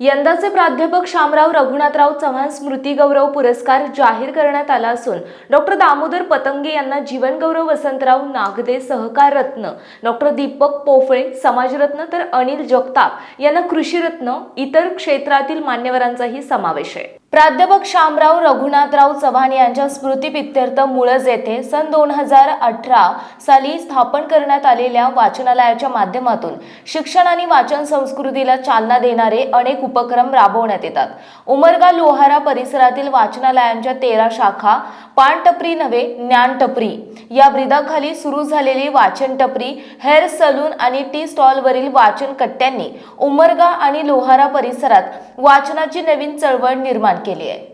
यंदाचे प्राध्यापक शामराव रघुनाथराव चव्हाण स्मृती गौरव पुरस्कार जाहीर करण्यात आला असून डॉक्टर दामोदर पतंगे यांना जीवनगौरव वसंतराव नागदे सहकार रत्न डॉक्टर दीपक पोफळे समाजरत्न तर अनिल जगताप यांना कृषीरत्न इतर क्षेत्रातील मान्यवरांचाही समावेश आहे. प्राध्यापक शामराव रघुनाथराव चव्हाण यांच्या स्मृतीप्रित्यर्थ मुळज येथे सन दोन हजार अठरा साली स्थापन करण्यात आलेल्या वाचनालयाच्या माध्यमातून शिक्षण आणि वाचन संस्कृतीला चालना देणारे अनेक उपक्रम राबवण्यात येतात. उमरगा लोहारा परिसरातील वाचनालयांच्या तेरा शाखा पानटपरी नव्हे ज्ञानटपरी या ब्रिदाखाली सुरू झालेली वाचन टपरी हेअर सलून आणि टी स्टॉलवरील वाचन कट्ट्यांनी उमरगा आणि लोहारा परिसरात वाचनाची नवीन चळवळ निर्माण केली आहे.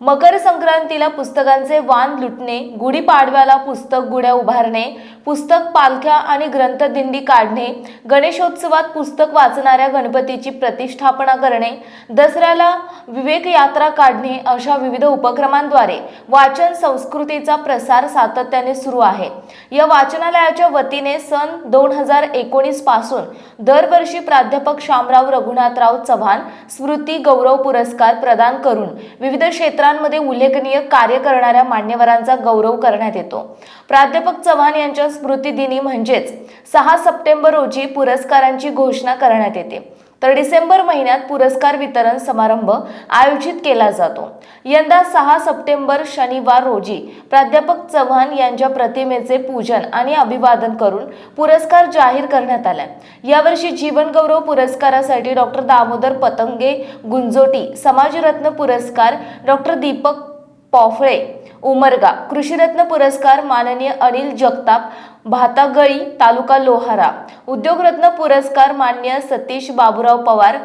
मकर संक्रांतीला पुस्तकांचे वाण लुटणे गुढीपाडव्याला पुस्तक गुड्या उभारणे पुस्तक पालख्या आणि ग्रंथदिंडी काढणे गणेशोत्सवात पुस्तक वाचणाऱ्या गणपतीची प्रतिष्ठापना करणे दसऱ्याला विवेक यात्रा काढणे अशा विविध उपक्रमांद्वारे वाचन संस्कृतीचा प्रसार सातत्याने सुरू आहे. या वाचनालयाच्या वतीने सन दोन हजार एकोणीसपासून दरवर्षी प्राध्यापक शामराव रघुनाथराव चव्हाण स्मृती गौरव पुरस्कार प्रदान करून विविध क्षेत्र क्षेत्रांमध्ये उल्लेखनीय कार्य करणाऱ्या मान्यवरांचा गौरव करण्यात येतो. प्राध्यापक चव्हाण यांच्या स्मृतिदिनी म्हणजेच सहा सप्टेंबर रोजी पुरस्कारांची घोषणा करण्यात येते. तर डिसेंबर महिन्यात पुरस्कार वितरण समारंभ आयोजित केला जातो. यंदा सहा सप्टेंबर शनिवार रोजी प्राध्यापक चव्हाण यांच्या प्रतिमेचे पूजन आणि अभिवादन करून पुरस्कार जाहीर करण्यात आला. यावर्षी जीवनगौरव पुरस्कारासाठी डॉक्टर दामोदर पतंगे गुंजोटी समाजरत्न पुरस्कार डॉक्टर दीपक पॉफळे उमरगा. कृषीरत्न पुरस्कार माननीय अनिल जगताप भातागळी तालुका लोहारा. उद्योगरत्न पुरस्कार मान्य सतीश बाबुराव पवार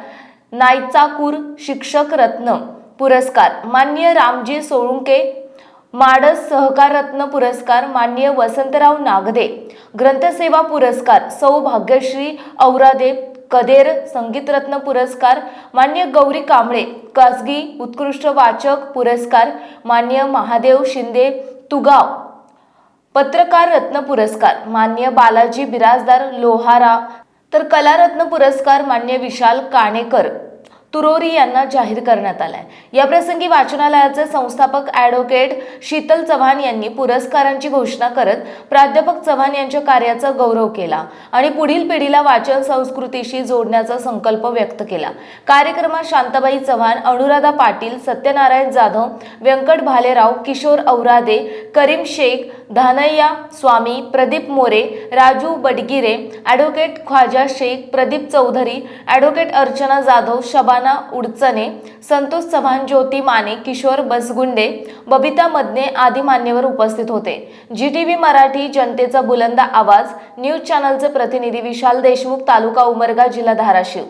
नायचाकूर शिक्षक रत्न पुरस्कार. मान्य रामजी सोळुंके माडस सहकार रत्न पुरस्कार मान्य वसंतराव नागदे. ग्रंथसेवा पुरस्कार सौ भाग्यश्री औरादे कदेर संगीतरत्न पुरस्कार मान्य गौरी कांबळे कासगी उत्कृष्ट वाचक पुरस्कार मान्य महादेव शिंदे तुगाव. पत्रकार रत्न पुरस्कार मान्य बालाजी बिराजदार लोहारा. तर कलारत्न पुरस्कार मान्य विशाल काणेकर. तुरोरी यांना जाहीर करण्यात आलाय. याप्रसंगी वाचनालयाचे संस्थापक ॲडव्होकेट शीतल चव्हाण यांनी पुरस्कारांची घोषणा करत प्राध्यापक चव्हाण यांच्या कार्याचा गौरव केला आणि पुढील पिढीला वाचन संस्कृतीशी जोडण्याचा संकल्प व्यक्त केला. कार्यक्रमात शांताबाई चव्हाण अनुराधा पाटील सत्यनारायण जाधव व्यंकट भालेराव किशोर औरादे करीम शेख धानय्या स्वामी प्रदीप मोरे राजू बडगिरे ॲडव्होकेट ख्वाजा शेख प्रदीप चौधरी ॲडव्होकेट अर्चना जाधव शबाना उडचणे संतोष चव्हाण ज्योती माने किशोर बसगुंडे बबिता मदने आदी मान्यवर उपस्थित होते जी टी व्ही मराठी जनतेचा बुलंद आवाज न्यूज चॅनलचे प्रतिनिधी विशाल देशमुख तालुका उमरगा जिल्हा धाराशिव.